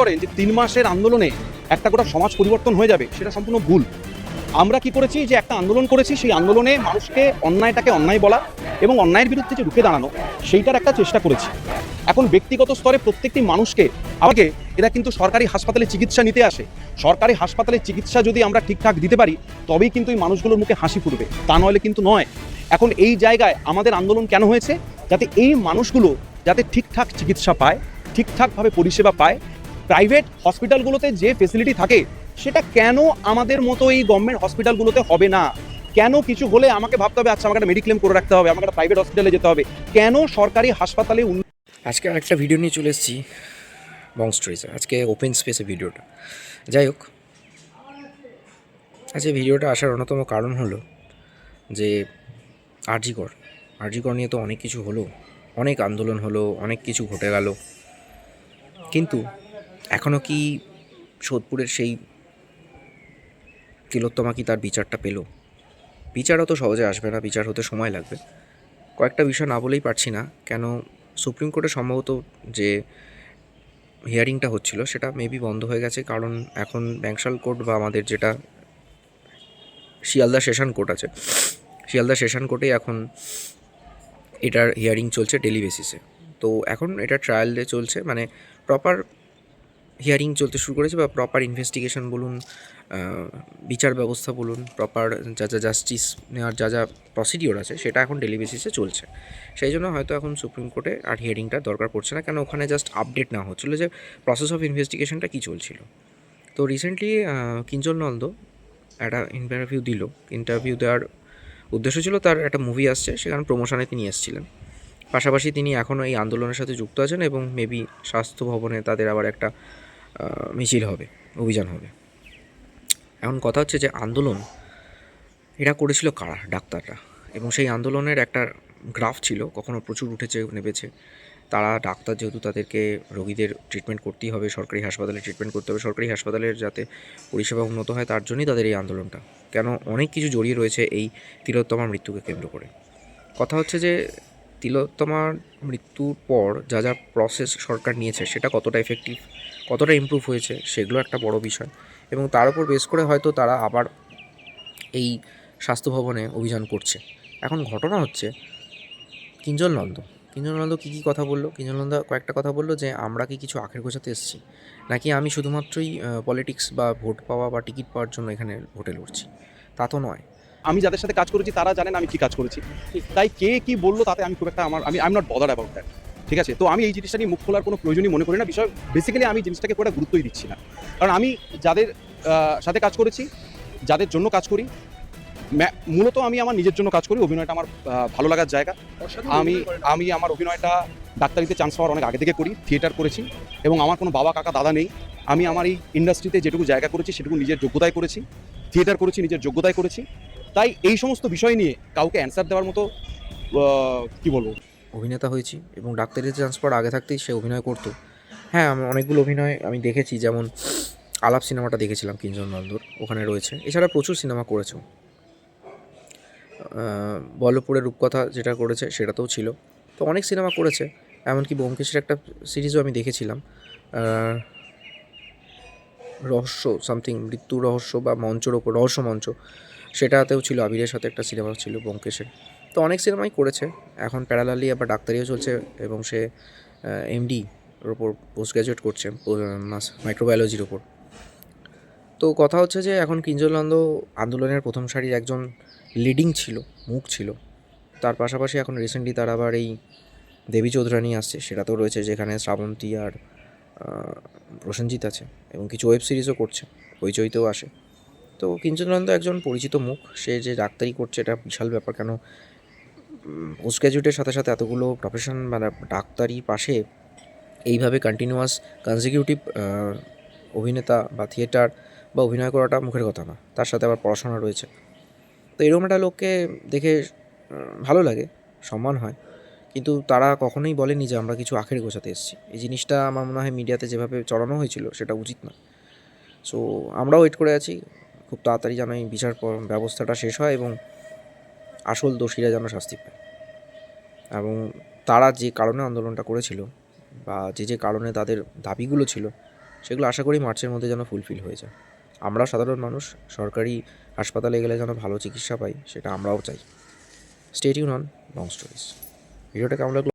করেন যে তিন মাসের আন্দোলনে একটা গোটা সমাজ পরিবর্তন হয়ে যাবে, সেটা সম্পূর্ণ ভুল। আমরা কি করেছি যে একটা আন্দোলন করেছি, সেই আন্দোলনে মানুষকে অন্যায়টাকে অন্যায় বলা এবং অন্যায়ের বিরুদ্ধে যে রুখে দাঁড়ানো, সেইটার একটা চেষ্টা করেছি। এখন ব্যক্তিগত স্তরে প্রত্যেকটি মানুষকে, আমাকে, এরা কিন্তু সরকারি হাসপাতালে চিকিৎসা নিতে আসে। সরকারি হাসপাতালে চিকিৎসা যদি আমরা ঠিকঠাক দিতে পারি, তবেই কিন্তু এই মানুষগুলোর মুখে হাসি ফুটবে। তা নইলে কিন্তু নয়। এখন এই জায়গায় আমাদের আন্দোলন কেন হয়েছে? যাতে এই মানুষগুলো যাতে ঠিকঠাক চিকিৎসা পায়, ঠিকঠাকভাবে পরিষেবা পায় প্রাইভেট হসপিটালগুলোতে যে ফেসিলিটি থাকে, সেটা কেন আমাদের মতো এই গভর্নমেন্ট হসপিটালগুলোতে হবে না? কেন কিছু হলে আমাকে ভাবতে হবে আচ্ছা আমাকে একটা মেডিক্লেম করে রাখতে হবে, আমাকে প্রাইভেট হসপিটালে যেতে হবে? কেন সরকারি হাসপাতালে আজকে আরেকটা ভিডিও নিয়ে চলে এসেছি বং স্টোরিজে আজকে ওপেন স্পেসে ভিডিওটা যাই হোক, আজকে ভিডিওটা আসার অন্যতম কারণ হলো যে আরজিকর। আরজিকর নিয়ে তো অনেক কিছু হলো, অনেক আন্দোলন হলো, অনেক কিছু ঘটে গেল। কিন্তু এখনও কি সোদপুরের সেই তিলোত্তমা কি তার বিচারটা পেল? বিচার অত সহজে আসবে না, বিচার হতে সময় লাগবে। কয়েকটা বিষয় না বলেই পারছি না, কেন সুপ্রিম কোর্টে সম্ভবত যে হিয়ারিংটা হচ্ছিল সেটা মেবি বন্ধ হয়ে গেছে, কারণ এখন ব্যাংশাল কোর্ট বা আমাদের যেটা শিয়ালদা সেশন কোর্ট আছে, শিয়ালদা সেশন কোর্টে এখন এটার হিয়ারিং চলছে ডেলি বেসিসে। তো এখন এটা ট্রায়ালে চলছে মানে প্রপার হিয়ারিং চলতে শুরু করেছে বা প্রপার ইনভেস্টিগেশন বলুন বিচার ব্যবস্থা বলুন প্রপার যা যা জাস্টিস নেওয়ার যা যা প্রসিডিওর আছে সেটা এখন ডেলি বেসিসে চলছে। সেই জন্য হয়তো এখন সুপ্রিম কোর্টে আর হিয়ারিংটা দরকার পড়ছে না, কেন ওখানে জাস্ট আপডেট না হচ্ছিল যে প্রসেস অফ ইনভেস্টিগেশনটা কী চলছিল। তো রিসেন্টলি কিঞ্জল নন্দ একটা ইন্টারভিউ দিল। ইন্টারভিউ দেওয়ার উদ্দেশ্য ছিল তার একটা মুভি আসছে, সেখানে প্রমোশনে তিনি এসেছিলেন। পাশাপাশি তিনি এখনও এই আন্দোলনের সাথে যুক্ত আছেন এবং মেবি স্বাস্থ্য ভবনে তাদের আবার একটা মিছিল হবে, অভিযান হবে। এখন কথা হচ্ছে যে আন্দোলন এরা করেছিল কারা? ডাক্তাররা। এবং সেই আন্দোলনের একটা গ্রাফ ছিল, কখনো প্রচুর উঠেছে, নেমেছে। তারা ডাক্তার যেহেতু তাদেরকে রোগীদের ট্রিটমেন্ট করতেই হবে, সরকারি হাসপাতালে ট্রিটমেন্ট করতে হবে। সরকারি হাসপাতালের যাতে পরিষেবা উন্নত হয়, তার জন্যই তাদের এই আন্দোলনটা। কেন অনেক কিছু জড়িয়ে রয়েছে এই তিলোত্তমার মৃত্যুকে কেন্দ্র করে। কথা হচ্ছে যে তিলোত্তমার মৃত্যুর পর যা যা প্রসেস সরকার নিয়েছে সেটা কতটা এফেক্টিভ কতটা ইমপ্রুভ হয়েছে, সেগুলো একটা বড় বিষয়। এবং তার উপর বেস করে হয়তো তারা আবার এই স্বাস্থ্য ভবনে অভিযান করছে। এখন ঘটনা হচ্ছে, কিঞ্জল নন্দ। কিঞ্জল নন্দ কী কী কথা বলল? কিঞ্জল নন্দ কয়েকটা কথা বলল যে, আমরা কি কিছু আখের গোছাতে এসেছি? নাকি আমি শুধুমাত্রই পলিটিক্স বা ভোট পাওয়া বা টিকিট পাওয়ার জন্য এখানে ভোটে লড়ছি তা তো নয়। আমি যাদের সাথে কাজ করেছি তারা জানেন আমি কি কাজ করেছি। তাই কে কি বলল তাতে আমি খুব একটা আমার আমি I am not bother about that ঠিক আছে? তো আমি এই জিনিসটা নিয়ে মুখ খোলার কোনো প্রয়োজনই মনে করি না। বিষয় বেসিক্যালি আমি জিনিসটাকে খুব একটা গুরুত্বই দিচ্ছি না। কারণ আমি যাদের সাথে কাজ করেছি যাদের জন্য কাজ করি মূলত আমি আমার নিজের জন্য কাজ করি। অভিনয়টা আমার ভালো লাগার জায়গা। আমি আমি আমার অভিনয়টা ডাক্তারিতে চান্স পাওয়ার অনেক আগে থেকে করি থিয়েটার করেছি এবং আমার কোনো বাবা কাকা দাদা নেই। আমি আমার এই ইন্ডাস্ট্রিতে যেটুকু জায়গা করেছি সেটুকু নিজের যোগ্যতায় করেছি। থিয়েটার করেছি নিজের যোগ্যতায় করেছি। তাই এই সমস্ত বিষয় নিয়ে কাউকে অ্যান্সার দেওয়ার মতো কি বলব? অভিনেতা হয়েছি এবং ডাক্তারিতে চান্স পাওয়ার আগে থাকতেই সে অভিনয় করতো। হ্যাঁ আমি অনেকগুলো অভিনয় আমি দেখেছি, যেমন আলাপ সিনেমাটা দেখেছিলাম কিঞ্জন নন্দর ওখানে রয়েছে। এছাড়া প্রচুর সিনেমা করেছে বল্লভপুরের রূপকথা যেটা করেছে সেটাতেও ছিল। তো অনেক সিনেমা করেছে, এমনকি ব্যোমকেশের একটা সিরিজও আমি দেখেছিলাম। রহস্য সামথিং মৃত্যু রহস্য বা মঞ্চর ওপর, রহস্য মঞ্চ। সেটাতেও ছিল, আবিরের সাথে একটা সিনেমা ছিল, ব্যোমকেশের। তো অনেক সিনেমাই করেছে। এখন প্যারালালি আবার ডাক্তারিও চলছে এবং সে এমডি ওর ওপর পোস্ট গ্র্যাজুয়েট করছে মাইক্রোবায়োলজির ওপর। তো কথা হচ্ছে যে, এখন কিঞ্জলানন্দ আন্দোলনের প্রথম সারির একজন লিডিং ছিল, মুখ ছিল। তার পাশাপাশি এখন রিসেন্টলি তার আবার এই দেবী চৌধুরানী আসছে, সেটাতেও রয়েছে, যেখানে শ্রাবন্তী আর প্রসেনজিৎ আছে এবং কিছু ওয়েব সিরিজও করছে হইচইতেও আসে। তো কিঞ্চনানন্দ একজন পরিচিত মুখ। সে যে ডাক্তারি করছে, এটা বিশাল ব্যাপার। কেন? পোস্ট গ্র্যাজুয়েটের সাথে সাথে এতগুলো প্রফেশন মানে ডাক্তারি পাশে এইভাবে কন্টিনিউয়াস কনজিকিউটিভ অভিনেতা বা থিয়েটার বা অভিনয় করাটা মুখের কথা না। তার সাথে আবার পড়াশোনা রয়েছে। তো এরকম একটা লোককে দেখে ভালো লাগে, সম্মান হয়। কিন্তু তারা কখনোই বলেনি যে আমরা কিছু আখের গোছাতে এসেছি। এই জিনিসটা আমার মনে হয় মিডিয়াতে যেভাবে চড়ানো হয়েছিল, সেটা উচিত না। সো আমরাও ওয়েট করে আছি। খুব তাড়াতাড়ি যেন এই বিচার ব্যবস্থাটা শেষ হয় এবং আসল দোষীরা যেন শাস্তি পায়। এবং তারা যে কারণে আন্দোলনটা করেছিল বা যে যে কারণে তাদের দাবিগুলো ছিল, সেগুলো আশা করি মার্চের মধ্যে যেন ফুলফিল হয়ে যায়। আমরা সাধারণ মানুষ, সরকারি হাসপাতালে গেলে যেন ভালো চিকিৎসা পাই, সেটা আমরাও চাই। স্টেডিউন অন লং স্টোরিজ ভিডিওটা কেমন লাগল?